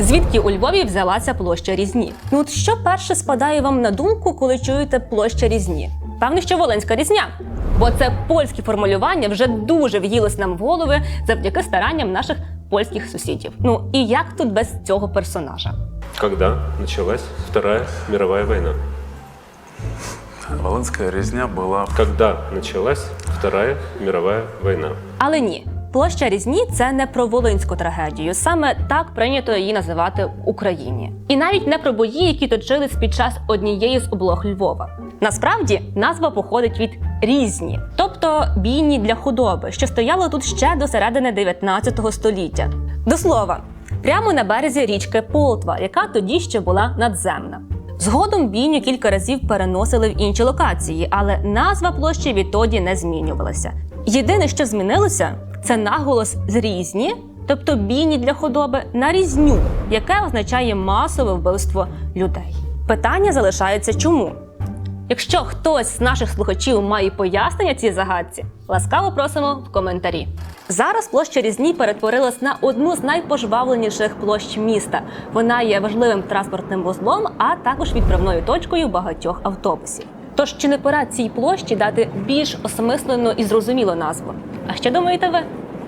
Звідки у Львові взялася площа Різні? Ну от що перше спадає вам на думку, коли чуєте площа Різні? Певно, що Волинська різня. Бо це польське формулювання вже дуже в'їлось нам в голови завдяки старанням наших польських сусідів. Ну і як тут без цього персонажа? Когда началась Вторая мировая война? Волынская резня была Когда началась Вторая мировая война? Але ні, площа Різні це не про волинську трагедію. Саме так прийнято її називати в Україні. І навіть не про бої, які точились під час однієї з облог Львова. Насправді назва походить від різні, тобто бійні для худоби, що стояло тут ще до середини 19 століття. До слова, прямо на березі річки Полтва, яка тоді ще була надземна. Згодом бійню кілька разів переносили в інші локації, але назва площі відтоді не змінювалася. Єдине, що змінилося, це наголос з різні, тобто бійні для худоби, на різню, яке означає масове вбивство людей. Питання залишається чому? Якщо хтось з наших слухачів має пояснення цій загадці, ласкаво просимо в коментарі. Зараз площа Різні перетворилась на одну з найпожвавленіших площ міста. Вона є важливим транспортним вузлом, а також відправною точкою багатьох автобусів. Тож чи не пора цій площі дати більш осмислену і зрозумілу назву? Що думаєте ви?